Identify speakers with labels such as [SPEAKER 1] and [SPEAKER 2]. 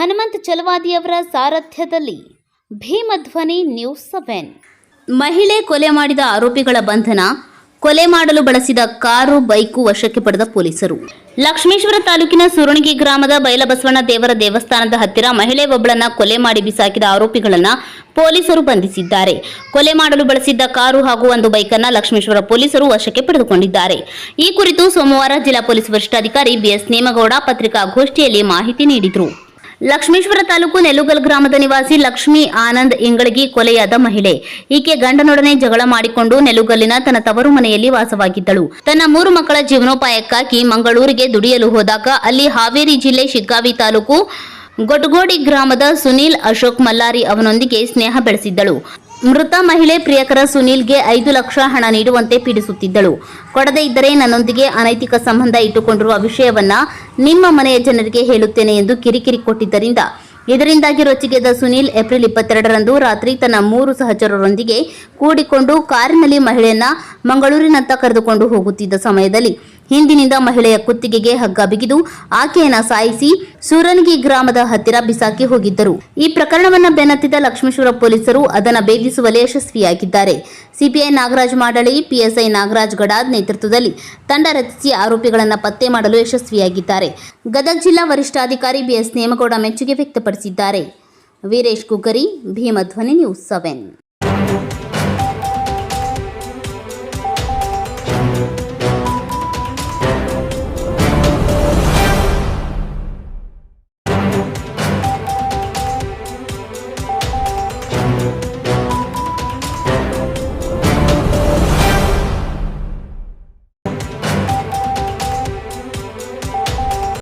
[SPEAKER 1] ಹನುಮಂತ್ ಚಲವಾದಿಯವರ ಸಾರಥ್ಯದಲ್ಲಿ ಭೀಮಧ್ವನಿ news seven. ಮಹಿಳೆ ಕೊಲೆ ಮಾಡಿದ ಆರೋಪಿಗಳ ಬಂಧನ, ಕೊಲೆ ಮಾಡಲು ಬಳಸಿದ ಕಾರು, ಬೈಕು ವಶಕ್ಕೆ ಪಡೆದ ಪೊಲೀಸರು. ಲಕ್ಷ್ಮೇಶ್ವರ ತಾಲೂಕಿನ ಸುರುಣಿಗಿ ಗ್ರಾಮದ ಬೈಲಬಸವಣ್ಣ ದೇವರ ದೇವಸ್ಥಾನದ ಹತ್ತಿರ ಮಹಿಳೆ ಒಬ್ಬಳನ್ನ ಕೊಲೆ ಮಾಡಿ ಬಿಸಾಕಿದ ಆರೋಪಿಗಳನ್ನ ಪೊಲೀಸರು ಬಂಧಿಸಿದ್ದಾರೆ. ಕೊಲೆ ಮಾಡಲು ಬಳಸಿದ್ದ ಕಾರು ಹಾಗೂ ಒಂದು ಬೈಕನ್ನ ಲಕ್ಷ್ಮೇಶ್ವರ ಪೊಲೀಸರು ವಶಕ್ಕೆ ಪಡೆದುಕೊಂಡಿದ್ದಾರೆ. ಈ ಕುರಿತು ಸೋಮವಾರ ಜಿಲ್ಲಾ ಪೊಲೀಸ್ ವರಿಷ್ಠಾಧಿಕಾರಿ ಬಿಎಸ್ ನೇಮಗೌಡ ಪತ್ರಿಕಾಗೋಷ್ಠಿಯಲ್ಲಿ ಮಾಹಿತಿ ನೀಡಿದರು. ಲಕ್ಷ್ಮೇಶ್ವರ ತಾಲೂಕು ನೆಲುಗಲ್ ಗ್ರಾಮದ ನಿವಾಸಿ ಲಕ್ಷ್ಮಿ ಆನಂದ್ ಇಂಗಳಗಿ ಕೊಲೆಯಾದ ಮಹಿಳೆ. ಈಕೆ ಗಂಡನೊಡನೆ ಜಗಳ ಮಾಡಿಕೊಂಡು ನೆಲುಗಲ್ಲಿನ ತನ್ನ ತವರು ಮನೆಯಲ್ಲಿ ವಾಸವಾಗಿದ್ದಳು. ತನ್ನ ಮೂರು ಮಕ್ಕಳ ಜೀವನೋಪಾಯಕ್ಕಾಗಿ ಮಂಗಳೂರಿಗೆ ದುಡಿಯಲು ಹೋದಾಗ ಅಲ್ಲಿ ಹಾವೇರಿ ಜಿಲ್ಲೆ ಶಿಗ್ಗಾವಿ ತಾಲೂಕು ಗೊಟ್ಗೋಡಿ ಗ್ರಾಮದ ಸುನೀಲ್ ಅಶೋಕ್ ಮಲ್ಲಾರಿ ಅವನೊಂದಿಗೆ ಸ್ನೇಹ ಬೆಳೆಸಿದ್ದಳು. ಮೃತ ಮಹಿಳೆ ಪ್ರಿಯಕರ ಸುನೀಲ್ಗೆ ಐದು ಲಕ್ಷ ಹಣ ನೀಡುವಂತೆ ಪೀಡಿಸುತ್ತಿದ್ದಳು. ಕೊಡದೇ ಇದ್ದರೆ ನನ್ನೊಂದಿಗೆ ಅನೈತಿಕ ಸಂಬಂಧ ಇಟ್ಟುಕೊಂಡಿರುವ ವಿಷಯವನ್ನ ನಿಮ್ಮ ಮನೆಯ ಜನರಿಗೆ ಹೇಳುತ್ತೇನೆ ಎಂದು ಕಿರಿಕಿರಿ ಕೊಟ್ಟಿದ್ದರಿಂದ. ಇದರಿಂದಾಗಿ ರೊಚ್ಚಿಗೆದ್ದ ಸುನೀಲ್ ಏಪ್ರಿಲ್ ಇಪ್ಪತ್ತೆರಡರಂದು ರಾತ್ರಿ ತನ್ನ ಮೂರು ಸಹಚರರೊಂದಿಗೆ ಕೂಡಿಕೊಂಡು ಕಾರಿನಲ್ಲಿ ಮಹಿಳೆಯನ್ನ ಮಂಗಳೂರಿನತ್ತ ಕರೆದುಕೊಂಡು ಹೋಗುತ್ತಿದ್ದ ಸಮಯದಲ್ಲಿ ಹಿಂದಿನಿಂದ ಮಹಿಳೆಯ ಕುತ್ತಿಗೆಗೆ ಹಗ್ಗ ಬಿಗಿದು ಆಕೆಯನ್ನ ಸಾಯಿಸಿ ಸೂರನ್ಗಿ ಗ್ರಾಮದ ಹತ್ತಿರ ಬಿಸಾಕಿ ಹೋಗಿದ್ದರು. ಈ ಪ್ರಕರಣವನ್ನು ಬೆನ್ನತ್ತಿದ ಲಕ್ಷ್ಮೇಶ್ವರ ಪೊಲೀಸರು ಅದನ್ನು ಭೇದಿಸುವಲ್ಲಿ ಯಶಸ್ವಿಯಾಗಿದ್ದಾರೆ. ಸಿಪಿಐ ನಾಗರಾಜ್ ಮಾಡಳಿ ಪಿಎಸ್ಐ ನಾಗರಾಜ್ ಗಡಾದ್ ನೇತೃತ್ವದಲ್ಲಿ ತಂಡ ರಚಿಸಿ ಆರೋಪಿಗಳನ್ನು ಪತ್ತೆ ಮಾಡಲು ಯಶಸ್ವಿಯಾಗಿದ್ದಾರೆ. ಗದಗ ಜಿಲ್ಲಾ ವರಿಷ್ಠಾಧಿಕಾರಿ ಬಿಎಸ್ ನೇಮಗೌಡ ಮೆಚ್ಚುಗೆ ವ್ಯಕ್ತಪಡಿಸಿದ್ದಾರೆ. Veeresh Kukari, Bhimadhwani news seven.